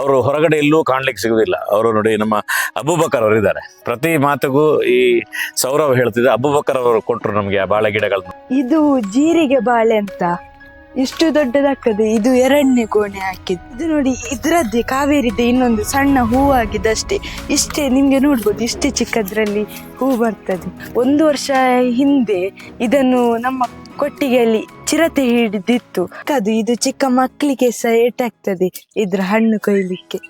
ಅವರು ಹೊರಗಡೆ ಎಲ್ಲೂ ಕಾಣ್ಲಿಕ್ಕೆ ಸಿಗುದಿಲ್ಲ. ಅವರು ನೋಡಿ ನಮ್ಮ ಅಬೂಬಕರ್ ಅವರಿದ್ದಾರೆ. ಪ್ರತಿ ಮಾತಿಗೂ ಈ ಸೌರವ್ ಹೇಳ್ತಿದ್ದೆ ಅಬೂಬಕರ್ ಅವರು ಕೊಟ್ಟರು ನಮಗೆ ಆ ಬಾಳೆ ಗಿಡಗಳನ್ನ ಇದು ಜೀರಿಗೆ ಬಾಳೆ ಅಂತ. ಇಷ್ಟು ದೊಡ್ಡದಾಗ್ತದೆ. ಇದು ಎರಡನೇ ಕೋಣೆ ಹಾಕಿದ್ದು. ಇದು ನೋಡಿ ಇದರದ್ದೇ ಕಾವೇರಿದೆ ಇನ್ನೊಂದು ಸಣ್ಣ ಹೂವಾಗಿದ್ದಷ್ಟೇ. ಇಷ್ಟೇ ನಿಮಗೆ ನೋಡ್ಬೋದು, ಇಷ್ಟೇ ಚಿಕ್ಕದ್ರಲ್ಲಿ ಹೂ ಬರ್ತದೆ. ಒಂದು ವರ್ಷ ಹಿಂದೆ ಇದನ್ನು ನಮ್ಮ ಕೊಟ್ಟಿಗೆಯಲ್ಲಿ ಚಿರತೆ ಹಿಡಿದಿತ್ತು. ಅದು ಇದು ಚಿಕ್ಕ ಮಕ್ಕಳಿಗೆ ಸಹ ಏಟಾಗ್ತದೆ ಇದ್ರ ಹಣ್ಣು ಕೊಯ್ಲಿಕ್ಕೆ.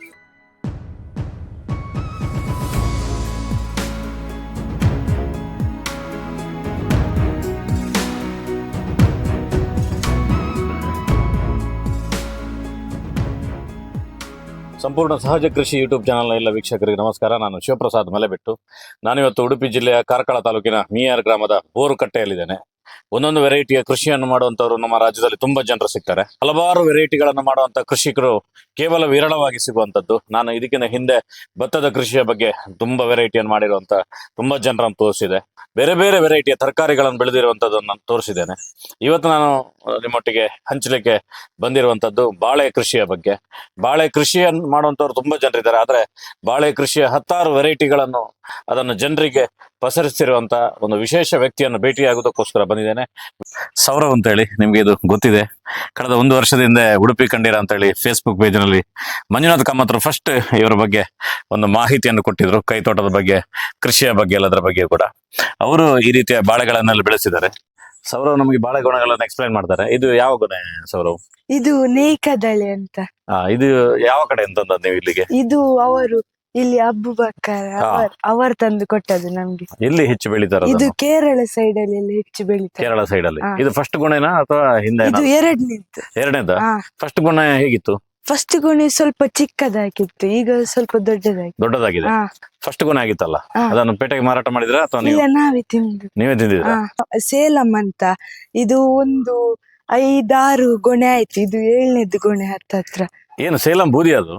ಸಂಪೂರ್ಣ ಸಹಜ ಕೃಷಿ ಯೂಟ್ಯೂಬ್ ಚಾನಲ್ನ ಎಲ್ಲ ವೀಕ್ಷಕರಿಗೆ ನಮಸ್ಕಾರ. ನಾನು ಶಿವಪ್ರಸಾದ್ ಮಲೆಬೆಟ್ಟು. ನಾನಿವತ್ತು ಉಡುಪಿ ಜಿಲ್ಲೆಯ ಕಾರ್ಕಳ ತಾಲೂಕಿನ ಮೀಯಾರ್ ಗ್ರಾಮದ ಬೋರುಕಟ್ಟೆಯಲ್ಲಿದ್ದೇನೆ. ಒಂದೊಂದು ವೆರೈಟಿಯ ಕೃಷಿಯನ್ನು ಮಾಡುವಂತವರು ನಮ್ಮ ರಾಜ್ಯದಲ್ಲಿ ತುಂಬಾ ಜನರು ಸಿಗ್ತಾರೆ. ಹಲವಾರು ವೆರೈಟಿಗಳನ್ನು ಮಾಡುವಂತ ಕೃಷಿಕರು ಕೇವಲ ವಿರಳವಾಗಿ ಸಿಗುವಂತದ್ದು ನಾನು ಇದಕ್ಕಿಂತ ಹಿಂದೆ ಭತ್ತದ ಕೃಷಿಯ ಬಗ್ಗೆ ತುಂಬಾ ವೆರೈಟಿಯನ್ನು ಮಾಡಿರುವಂತ ತುಂಬಾ ಜನರನ್ನು ತೋರಿಸಿದೆ. ಬೇರೆ ಬೇರೆ ವೆರೈಟಿಯ ತರಕಾರಿಗಳನ್ನು ಬೆಳೆದಿರುವಂತದ್ದನ್ನು ತೋರಿಸಿದ್ದೇನೆ. ಇವತ್ತು ನಾನು ನಿಮ್ಮೊಟ್ಟಿಗೆ ಹಂಚಲಿಕ್ಕೆ ಬಂದಿರುವಂತದ್ದು ಬಾಳೆ ಕೃಷಿಯ ಬಗ್ಗೆ. ಬಾಳೆ ಕೃಷಿಯನ್ನು ಮಾಡುವಂಥವ್ರು ತುಂಬಾ ಜನರಿದ್ದಾರೆ. ಆದರೆ ಬಾಳೆ ಕೃಷಿಯ ಹತ್ತಾರು ವೆರೈಟಿಗಳನ್ನು ಅದನ್ನು ಜನರಿಗೆ ಪಸರಿಸಿರುವಂತ ಒಂದು ವಿಶೇಷ ವ್ಯಕ್ತಿಯನ್ನು ಭೇಟಿಯಾಗುವುದಕ್ಕೋಸ್ಕರ ಬಂದಿದ್ದೇನೆ. ಸೌರವ್ ಅಂತ ಹೇಳಿ ನಿಮ್ಗೆ ಇದು ಗೊತ್ತಿದೆ. ಕಳೆದ ಒಂದು ವರ್ಷದಿಂದ ಉಡುಪಿ ಕಂಡೀರ ಅಂತ ಹೇಳಿ ಫೇಸ್ಬುಕ್ ಪೇಜ್ನಲ್ಲಿ ಮಂಜುನಾಥ್ ಕಾಮತ್ರು ಫಸ್ಟ್ ಇವರ ಬಗ್ಗೆ ಒಂದು ಮಾಹಿತಿಯನ್ನು ಕೊಟ್ಟಿದ್ರು ಕೈತೋಟದ ಬಗ್ಗೆ ಕೃಷಿಯ ಬಗ್ಗೆ ಎಲ್ಲದರ ಬಗ್ಗೆ ಕೂಡ. ಅವರು ಈ ರೀತಿಯ ಬಾಳೆಗಳನ್ನೆಲ್ಲ ಬೆಳೆಸಿದ್ದಾರೆ. ಸೌರವ್ ನಮಗೆ ಬಾಳೆ ಗುಣಗಳನ್ನು ಎಕ್ಸ್ಪ್ಲೈನ್ ಮಾಡ್ತಾರೆ. ಇದು ಯಾವ ಗುಣ ಸೌರವ್? ಇದು ನೇಕದಳೆ ಅಂತ. ಆ, ಇದು ಯಾವ ಕಡೆ ಅಂತ ನೀವು ಇಲ್ಲಿಗೆ? ಇದು ಅವರು ಇಲ್ಲಿ ಅಬ್ಬು ಬಕ್ಕರ ಅವರ್ ಅವರು ತಂದು ಕೊಟ್ಟದ್ದು ನಮ್ಗೆ. ಎಲ್ಲಿ ಹೆಚ್ಚು ಬೆಳಿತಾರ ಇದು ಕೇರಳ ಸೈಡ್ ಅಲ್ಲಿ ಎಲ್ಲ ಹೆಚ್ಚು ಬೆಳಿತಾರೆ. ಕೇರಳ ಸೈಡ್ ಅಲ್ಲಿ. ಹಾ. ಇದು ಫಸ್ಟ್ ಗುಣನಾ ಅಥವಾ ಹಿಂದೆ ಇದು ಎರಡನೇದ್ದು. ಎರಡನೇದ? ಹಾ. ಫಸ್ಟ್ ಗುಣ ಹೇಗಿತ್ತು? ಫಸ್ಟ್ ಗುಣಿ ಸ್ವಲ್ಪ ಚಿಕ್ಕದಾಗಿತ್ತು ಈಗ ಸ್ವಲ್ಪ ದೊಡ್ಡದಾಗಿ. ದೊಡ್ಡದಾಗಿದೆ. ಹಾ. ಫಸ್ಟ್ ಗುಣ ಆಗಿತ್ತಲ್ಲ? ಹಾ. ಅದನ್ನು ಪೇಟೆಗೆ ಮಾರಾಟ ಮಾಡಿದ್ರ ಅಥವಾ ನೀವು? ಇಲ್ಲ ನಾವೇ ತಿಂದು. ನೀವೇ ತಿಂದಿದ್ರ. ಸೇಲಂ ಅಂತ ಇದು ಒಂದು ಐದಾರು ಗೊಣೆ ಆಯ್ತು ಇದು ಏಳನೇದು ಗೊನೆ ಹತ್ತತ್ರ. ಏನು ಸೇಲಂ ಬೂದಿ ಅದು?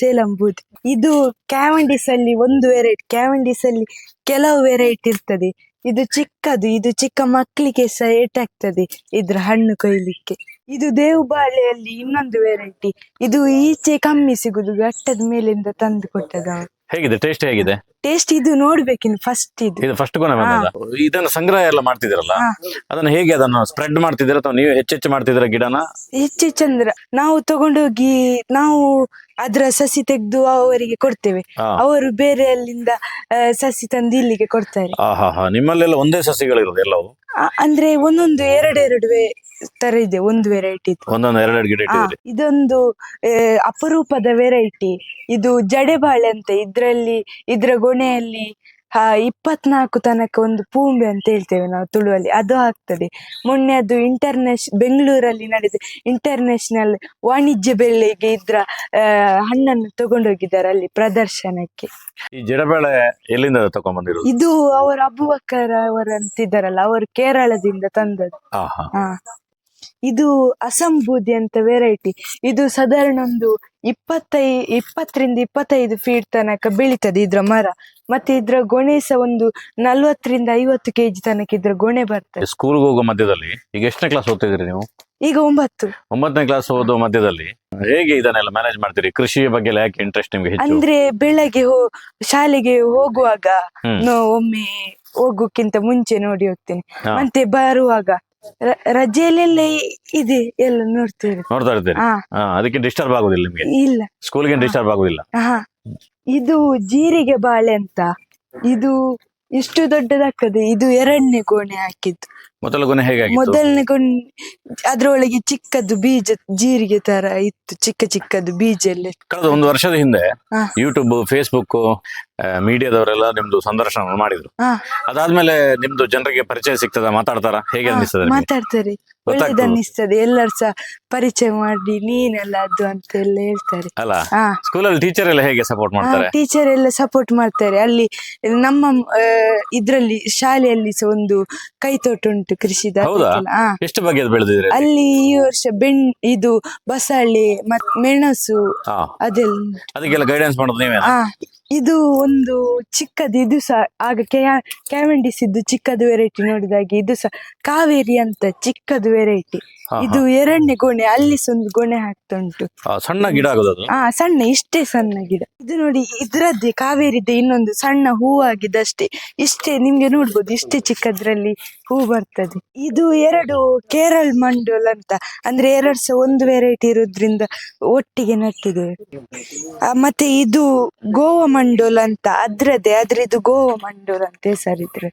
ಸೇಲಂ ಬೂದಿ. ಇದು ಕ್ಯಾವೆಂಡಿಸ್ ಅಲ್ಲಿ ಒಂದು ವೆರೈಟಿ ಕ್ಯಾವೆಂಡಿಸ್ ಅಲ್ಲಿ ಕೆಲವು ವೆರೈಟಿ ಇರ್ತದೆ. ಇದು ಚಿಕ್ಕದು, ಇದು ಚಿಕ್ಕ ಮಕ್ಕಳಿಗೆ ಸಹ ಏಟಾಗ್ತದೆ ಇದ್ರ ಹಣ್ಣು ಕೊಯ್ಲಿಕ್ಕೆ. ಇದು ದೇವ್ ಬಾಳೆಯಲ್ಲಿ ಇನ್ನೊಂದು ವೆರೈಟಿ ಇದು ಈಚೆ ಕಮ್ಮಿ ಸಿಗುದು ಘಟ್ಟದ ಮೇಲಿಂದ ತಂದು ಕೊಟ್ಟದ ಹೇಗಿದೆ? ಟೇಸ್ಟ್ ಹೇಗಿದೆ? ಟೇಸ್ಟ್ ಇದು ನೋಡ್ಬೇಕಿನ್ ಫಸ್ಟ್ ಇದು. ಇದು ಫಸ್ಟ್ ಗುಣ ಬಂದದ ಇದನ್ನ ಸಂಗ್ರಹ ಎಲ್ಲ ಮಾಡ್ತಿದಿರಲ್ಲ ಅದನ್ನ ಹೇಗೆ ಅದನ್ನು ಸ್ಪ್ರೆಡ್ ಮಾಡ್ತಿದ್ದೀರಾ? ಅಥವಾ ನೀವು ಹೆಚ್ಚೆಚ್ಚು ಮಾಡ್ತಿದ್ದೀರಾ ಗಿಡನ? ಹೆಚ್ಚೆಚ್ಚಂದ್ರ ಚಂದ್ರ ನಾವು ತಗೊಂಡೋಗಿ ನಾವು ಅದ್ರ ಸಸಿ ತೆಗೆದು ಅವರಿಗೆ ಕೊಡ್ತೇವೆ. ಅವರು ಬೇರೆ ಅಲ್ಲಿಂದ ಆ, ಸಸಿ ತಂದು ಇಲ್ಲಿಗೆ ಕೊಡ್ತಾರೆ. ಆಹಾ ಹಾ ಹಾ ನಿಮ್ಮಲ್ಲೆಲ್ಲ ಒಂದೇ ಸಸಿಗಳಿರೋದು ಎಲ್ಲವೂ? ಆ- ಅಂದ್ರೆ ಒಂದೊಂದು ಎರಡೆರಡು ವೇ- ತರ ಇದೆ ಒಂದು ವೆರೈಟಿ ಒಂದೊಂದು ಎರಡೆರಡು ಗಿಡ ಇಟ್ಟಿದ್ದೀರಿ. ಇದೊಂದು ಆ, ಅಪರೂಪದ ವೆರೈಟಿ ಇದು ಜಡೆಬಾಳೆ ಅಂತ ಇದ್ರಲ್ಲಿ ಇದ್ರ ಗೊಣೆಯಲ್ಲಿ ಹಾ ಇಪ್ಪತ್ನಾಲ್ಕು ತನಕ ಒಂದು ಪೂಂಬೆ ಅಂತ ಹೇಳ್ತೇವೆ ನಾವು ತುಳುವಲ್ಲಿ ಅದು ಆಗ್ತದೆ. ಮೊನ್ನೆ ಅದು ಇಂಟರ್ನ್ಯಾಷ್ ಬೆಂಗಳೂರಲ್ಲಿ ನಡೆದ ಇಂಟರ್ನ್ಯಾಷನಲ್ ವಾಣಿಜ್ಯ ಬೆಳೆಗೆ ಇದ್ರ ಆ, ಹಣ್ಣನ್ನು ತಗೊಂಡೋಗಿದ್ದಾರೆ ಅಲ್ಲಿ ಪ್ರದರ್ಶನಕ್ಕೆ. ಈ ಜಡಬೇಳೆ ಎಲ್ಲಿಂದ ತಗೊಂಡ್ಬಂದಿರೋದು ಇದು ಅವರ ಅಬುಬಕ್ಕರ್ ಅವರಂತಿದ್ದಾರಲ್ಲ ಅವರು ಕೇರಳದಿಂದ ತಂದದ್ದು. ಆ. ಹಾ ಹಾ ಇದು ಅಸಂಬೂದಿ ಅಂತ ವೆರೈಟಿ ಇದು ಸಾಧಾರಣ ಒಂದು ಇಪ್ಪತ್ತೈ ಇಪ್ಪತ್ತರಿಂದ ಇಪ್ಪತ್ತೈದು ಫೀಟ್ ತನಕ ಬೆಳೀತದೆ ಇದ್ರ ಮರ. ಮತ್ತೆ ಇದ್ರ ಗೊನೆ ಸಹ ಒಂದು ನಲ್ವತ್ತರಿಂದ ಐವತ್ತು ಕೆಜಿ ತನಕ ಇದ್ರ ಗೊಣೆ ಬರ್ತದೆ. ಸ್ಕೂಲ್ಗೆ ಹೋಗೋ ಮಧ್ಯದಲ್ಲಿ ಈಗ ಎಷ್ಟನೇ ಕ್ಲಾಸ್ ಓದ್ತಿದ್ರಿ ನೀವು? ಈಗ ಒಂಬತ್ತು. ಒಂಬತ್ತನೇ ಕ್ಲಾಸ್ ಓದೋ ಮಧ್ಯದಲ್ಲಿ ಹೇಗೆ ಇದನ್ನೆಲ್ಲ ಮ್ಯಾನೇಜ್ ಮಾಡ್ತೀರಿ? ಕೃಷಿ ಬಗ್ಗೆ ಯಾಕೆ ಇಂಟ್ರೆಸ್ಟ್ ನಿಮ್ಗೆ ಅಂದ್ರೆ ಬೆಳಗ್ಗೆ ಶಾಲೆಗೆ ಹೋಗುವಾಗ ಒಮ್ಮೆ ಹೋಗೋಕ್ಕಿಂತ ಮುಂಚೆ ನೋಡಿ ಹೋಗ್ತೇನೆ. ಮತ್ತೆ ಬರುವಾಗ ರಜೆಯಲ್ಲೆಲ್ಲ ಇದೆ ಎಲ್ಲ ನೋಡ್ತೇವೆ ನೋಡ್ತಾ ಇರ್ತೀರಿ? ಹಾ. ಹಾ ಅದಕ್ಕೆ ಡಿಸ್ಟರ್ಬ್ ಆಗುದಿಲ್ಲ ನಿಮ್ಗೆ? ಇಲ್ಲ. ಸ್ಕೂಲ್ಗೆ ಡಿಸ್ಟರ್ಬ್ ಆಗುದಿಲ್ಲ? ಹಾ. ಇದು ಜೀರಿಗೆ ಬಾಳೆ ಅಂತ. ಇದು ಇಷ್ಟು ದೊಡ್ಡದಾಗ್ತದೆ? ಇದು ಎರಡನೇ ಕೋಣೆ ಹಾಕಿದ್ದು. ಮೊದಲ ಗುಣ ಹೇಗಾಗಿತ್ತು? ಮೊದಲನೇ ಗುಣ ಅದ್ರೊಳಗೆ ಚಿಕ್ಕದ್ದು ಬೀಜ ಜೀರಿಗೆ ತರ ಇತ್ತು ಚಿಕ್ಕ ಚಿಕ್ಕದು ಬೀಜ ಎಲ್ಲ ಕಳೆದ ಒಂದು ವರ್ಷದ ಹಿಂದೆ ಹಾ. ಯೂಟ್ಯೂಬ್ ಫೇಸ್ಬುಕ್ ಮೀಡಿಯಾದವರೆಲ್ಲ ನಿಮ್ದು ಸಂದರ್ಶನ ಮಾಡಿದ್ರು. ಹಾ. ಅದಾದ್ಮೇಲೆ ನಿಮ್ದು ಜನರಿಗೆ ಪರಿಚಯ ಸಿಗ್ತದ? ಮಾತಾಡ್ತಾರ? ಹೇಗೆ ಅನ್ನಿಸ್ತದೆ ಅನಿಸ್ತದೆ ನಿಮ್ಗೆ? ಮಾತಾಡ್ತಾರೆ. ಗೊತ್ತಾಗ್ತದೆ. ಒಳ್ಳೇದನ್ನಿಸ್ತದೆ ಎಲ್ಲರೂ ಸಹ ಪರಿಚಯ ಮಾಡಿ ನೀನೆಲ್ಲ ಅದು ಅಂತ ಎಲ್ಲ ಹೇಳ್ತಾರೆ. ಅಲ್ಲ ಹಾ. ಸ್ಕೂಲಲ್ಲಿ ಟೀಚರ್ ಎಲ್ಲ ಹೇಗೆ ಸಪೋರ್ಟ್ ಮಾಡ್ತಾರೆ? ಟೀಚರ್ ಎಲ್ಲ ಸಪೋರ್ಟ್ ಮಾಡ್ತಾರೆ. ಅಲ್ಲಿ ನಮ್ಮ ಆ, ಇದ್ರಲ್ಲಿ ಶಾಲೆಯಲ್ಲಿ ಸಹ ಒಂದು ಕೈತೋಟ ಉಂಟು. ಕೃಷಿದ ಹೌದಾ? ಅದಕ್ಕೆಲ್ಲ. ಹಾ ಎಷ್ಟು ಬಗೆಯದು ಬೆಳೆದಿದ್ರೆ ಅಲ್ಲಿ? ಈ ವರ್ಷ ಬೆಣ್ ಇದು ಬಸಳೆ ಮತ್ ಮೆಣಸು ಹಾ. ಅದೆಲ್ಲ ಅದಕ್ಕೆಲ್ಲ ಗೈಡೆನ್ಸ್ ಮಾಡೋದು ನೀವೇ ಇದು ಒಂದು ಚಿಕ್ಕದು ಇದು ಸಹ ಆಗ ಕ್ಯಾವೆಂಡಿಸ್ ಇದ್ದು ಚಿಕ್ಕದು ವೆರೈಟಿ ನೋಡಿದಾಗ ಇದು ಸಹ ಕಾವೇರಿ ಅಂತ ಚಿಕ್ಕದು ವೆರೈಟಿ ಹಾ, ಇದು ಎರಡನೇ ಗೊನೆ ಅಲ್ಲಿ ಸಹ ಒಂದು ಗೊನೆ ಹಾಕ್ತಾ ಉಂಟು ಆ, ಸಣ್ಣ ಗಿಡ ಹಾ ಅದು? ಆ ಸಣ್ಣ ಇಷ್ಟೇ ಸಣ್ಣ ಗಿಡ. ಇದು ನೋಡಿ ಇದ್ರದ್ದೇ ಕಾವೇರಿದ್ದೆ ಇನ್ನೊಂದು ಸಣ್ಣ ಹೂವಾಗಿದ್ದಷ್ಟೇ ಇಷ್ಟೇ ನಿಮ್ಗೆ ನೋಡ್ಬೋದು ಇಷ್ಟೇ ಚಿಕ್ಕದ್ರಲ್ಲಿ. ಹೂ ಬರ್ತದೆ. ಇದು ಎರಡು ಕೇರಳ ಮಂಡೋಲ್ ಅಂತ. ಅಂದ್ರೆ ಎರಡು ಸಹ ಒಂದು ವೆರೈಟಿ ಇರೋದ್ರಿಂದ ಒಟ್ಟಿಗೆ ನಟ್ಟಿದ್ದೇವೆ ಆ, ಮತ್ತೆ ಇದು ಗೋವಾ ಮಂಡೋಲ್ ಅಂತ. ಅದ್ರದ್ದೇ ಆದ್ರೆ ಇದು ಗೋವಾ ಮಂಡೋಲ್ ಅಂತ ಹೆಸರಿದ್ರೆ.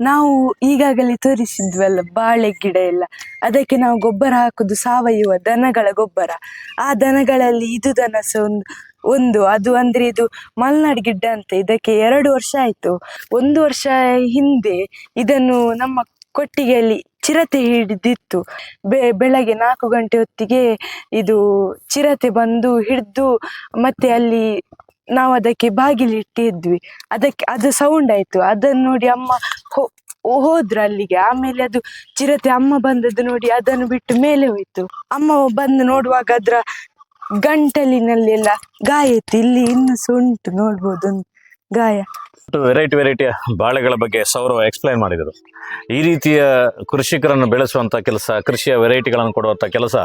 ನಾವು ಈಗಾಗಲೇ ತೋರಿಸಿದ್ವಲ್ಲ ಬಾಳೆ ಗಿಡ ಎಲ್ಲ. ಅದಕ್ಕೆ ನಾವು ಗೊಬ್ಬರ ಹಾಕುದು ಸಾವಯವ ದನಗಳ ಗೊಬ್ಬರ. ಆ ದನಗಳಲ್ಲಿ ಇದು ದನ ಸಹ ಒಂದು ಒಂದು. ಅದು ಅಂದ್ರೆ ಇದು ಮಲ್ನಾಡ್ ಗಿಡ್ಡ ಅಂತ. ಇದಕ್ಕೆ ಎರಡು ವರ್ಷ ಆಯ್ತು. ಒಂದು ವರ್ಷ ಹಿಂದೆ ಇದನ್ನು ನಮ್ಮ ಕೊಟ್ಟಿಗೆಯಲ್ಲಿ ಚಿರತೆ ಹಿಡಿದಿತ್ತು. ಬೆ, ಬೆಳಗ್ಗೆ ನಾಲ್ಕು ಗಂಟೆ ಹೊತ್ತಿಗೆ ಇದು ಚಿರತೆ ಬಂದು ಹಿಡಿದು ಮತ್ತೆ ಅಲ್ಲಿ ನಾವು ಅದಕ್ಕೆ ಬಾಗಿಲಿಟ್ಟಿದ್ವಿ ಅದಕ್ಕೆ, ಅದು ಸೌಂಡ್ ಆಯ್ತು. ಅದನ್ನು ನೋಡಿ ಅಮ್ಮ ಹೋ- ಹೋದ್ರು ಅಲ್ಲಿಗೆ. ಆಮೇಲೆ ಅದು ಚಿರತೆ ಅಮ್ಮ ಬಂದದ್ದು ನೋಡಿ ಅದನ್ನು ಬಿಟ್ಟು ಮೇಲೆ ಹೋಯ್ತು. ಅಮ್ಮ ಬಂದು ನೋಡುವಾಗ ಅದ್ರ ಗಂಟಲಿನಲ್ಲೆಲ್ಲ ಗಾಯ ಇತ್ತು. ಇಲ್ಲಿ ಇನ್ನು ಸುಂಟು ಉಂಟು ನೋಡ್ಬೋದು ಗಾಯ. ವೆರೈಟಿ ವೆರೈಟಿ ಬಾಳೆಗಳ ಬಗ್ಗೆ ಸೌರವ್ ಎಕ್ಸ್ಪ್ಲೈನ್ ಮಾಡಿದರು. ಈ ರೀತಿಯ ಕೃಷಿಕರನ್ನು ಬೆಳೆಸುವಂಥ ಕೆಲಸ, ಕೃಷಿಯ ವೆರೈಟಿಗಳನ್ನು ಕೊಡುವಂಥ ಕೆಲಸ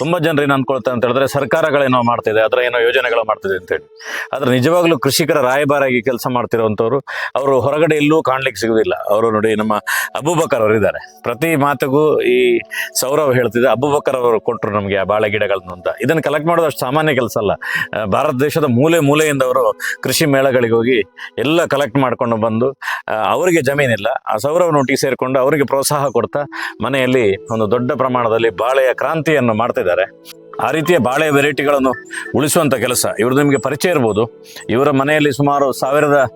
ತುಂಬಾ ಜನರು ಏನು ಅಂದ್ಕೊಳ್ತಾರೆ ಅಂತ ಹೇಳಿದ್ರೆ ಸರ್ಕಾರಗಳೇನೋ ಮಾಡ್ತಿದೆ, ಅದರ ಏನೋ ಯೋಜನೆಗಳು ಮಾಡ್ತಿದೆ ಅಂತ ಹೇಳಿ. ಆದ್ರೆ ನಿಜವಾಗ್ಲೂ ಕೃಷಿಕರ ರಾಯಭಾರಾಗಿ ಕೆಲಸ ಮಾಡ್ತಿರುವಂಥವ್ರು ಅವರು ಹೊರಗಡೆ ಎಲ್ಲೂ ಕಾಣ್ಲಿಕ್ಕೆ ಸಿಗುದಿಲ್ಲ. ಅವರು ನೋಡಿ ನಮ್ಮ ಅಬೂಬಕರ್ ಅವರು ಇದ್ದಾರೆ. ಪ್ರತಿ ಮಾತಿಗೂ ಈ ಸೌರವ್ ಹೇಳ್ತಿದ್ದೆ ಅಬೂಬಕರ್ ಅವರು ಕೊಟ್ಟರು ನಮಗೆ ಆ ಬಾಳೆ ಗಿಡಗಳನ್ನು ಅಂತ. ಇದನ್ನು ಕಲೆಕ್ಟ್ ಮಾಡೋದು ಅಷ್ಟು ಸಾಮಾನ್ಯ ಕೆಲಸ ಅಲ್ಲ. ಭಾರತ ದೇಶದ ಮೂಲೆ ಮೂಲೆಯಿಂದ ಅವರು ಕೃಷಿ ಮೇಳಗಳಿಗೆ ಹೋಗಿ ಎಲ್ಲ ಕಲೆಕ್ಟ್ ಮಾಡ್ಕೊಂಡು ಬಂದು ಅವರಿಗೆ ಜಮೀನಿಲ್ಲ. ಆ ಸೌರವನೊಟ್ಟಿಗೆ ಸೇರಿಕೊಂಡು ಅವರಿಗೆ ಪ್ರೋತ್ಸಾಹ ಕೊಡ್ತಾ ಮನೆಯಲ್ಲಿ ಒಂದು ದೊಡ್ಡ ಪ್ರಮಾಣದಲ್ಲಿ ಬಾಳೆಯ ಕ್ರಾಂತಿಯನ್ನು ಮಾಡ್ತಿದ್ದಾರೆ. ಆ ರೀತಿಯ ಬಾಳೆ ವೆರೈಟಿಗಳನ್ನು ಉಳಿಸುವಂಥ ಕೆಲಸ. ಇವರು ನಿಮಗೆ ಪರಿಚಯ ಇರ್ಬೋದು. ಇವರ ಮನೆಯಲ್ಲಿ ಸುಮಾರು ಸಾವಿರದ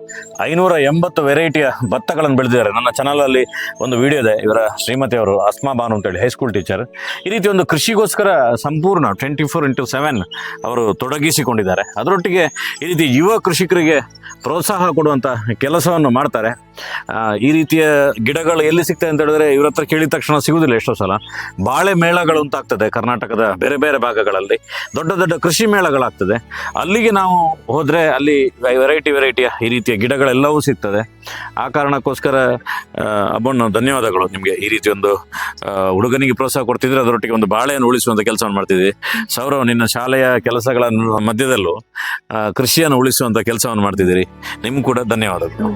ಐನೂರ ಎಂಬತ್ತು ವೆರೈಟಿಯ ಭತ್ತಗಳನ್ನು ಬೆಳೆದಿದ್ದಾರೆ. ನನ್ನ ಚಾನಲಲ್ಲಿ ಒಂದು ವಿಡಿಯೋ ಇದೆ. ಇವರ ಶ್ರೀಮತಿ ಅವರು ಅಸ್ಮಾ ಬಾನು ಅಂತೇಳಿ ಹೈಸ್ಕೂಲ್ ಟೀಚರ್ ಈ ರೀತಿ ಒಂದು ಕೃಷಿಗೋಸ್ಕರ ಸಂಪೂರ್ಣ ಟ್ವೆಂಟಿ ಫೋರ್ ಇಂಟು ಸೆವೆನ್ ಅವರು ತೊಡಗಿಸಿಕೊಂಡಿದ್ದಾರೆ. ಅದರೊಟ್ಟಿಗೆ ಈ ರೀತಿ ಯುವ ಕೃಷಿಕರಿಗೆ ಪ್ರೋತ್ಸಾಹ ಕೊಡುವಂಥ ಕೆಲಸವನ್ನು ಮಾಡ್ತಾರೆ. ಈ ರೀತಿಯ ಗಿಡಗಳು ಎಲ್ಲಿ ಸಿಗ್ತವೆ ಅಂತ ಹೇಳಿದ್ರೆ ಇವ್ರ ಹತ್ರ ಕೇಳಿದ ತಕ್ಷಣ ಸಿಗುವುದಿಲ್ಲ ಎಷ್ಟೋ ಸಲ. ಬಾಳೆ ಮೇಳಗಳು ಅಂತ ಆಗ್ತದೆ ಕರ್ನಾಟಕದ ಬೇರೆ ಬೇರೆ ಭಾಗಗಳಲ್ಲಿ. ದೊಡ್ಡ ದೊಡ್ಡ ಕೃಷಿ ಮೇಳಗಳಾಗ್ತದೆ. ಅಲ್ಲಿಗೆ ನಾವು ಹೋದರೆ ಅಲ್ಲಿ ವೆರೈಟಿ ವೆರೈಟಿಯ ಈ ರೀತಿಯ ಗಿಡಗಳೆಲ್ಲವೂ ಸಿಗ್ತದೆ. ಆ ಕಾರಣಕ್ಕೋಸ್ಕರ ಅಬ್ಬಣ್ಣ ಧನ್ಯವಾದಗಳು ನಿಮಗೆ ಈ ರೀತಿ ಒಂದು ಹುಡುಗನಿಗೆ ಪ್ರೋತ್ಸಾಹ ಕೊಡ್ತಿದ್ರೆ ಅದರೊಟ್ಟಿಗೆ ಒಂದು ಬಾಳೆಯನ್ನು ಉಳಿಸುವಂಥ ಕೆಲಸವನ್ನು ಮಾಡ್ತಿದ್ವಿ. ಸೌರವ್, ನಿನ್ನ ಶಾಲೆಯ ಕೆಲಸಗಳ ಮಧ್ಯದಲ್ಲೂ ಕೃಷಿಯನ್ನು ಉಳಿಸುವಂಥ ಕೆಲಸವನ್ನು ಮಾಡ್ತಿದ್ದೀರಿ. ನಿಮ್ಗೆ ಕೂಡ ಧನ್ಯವಾದಗಳು.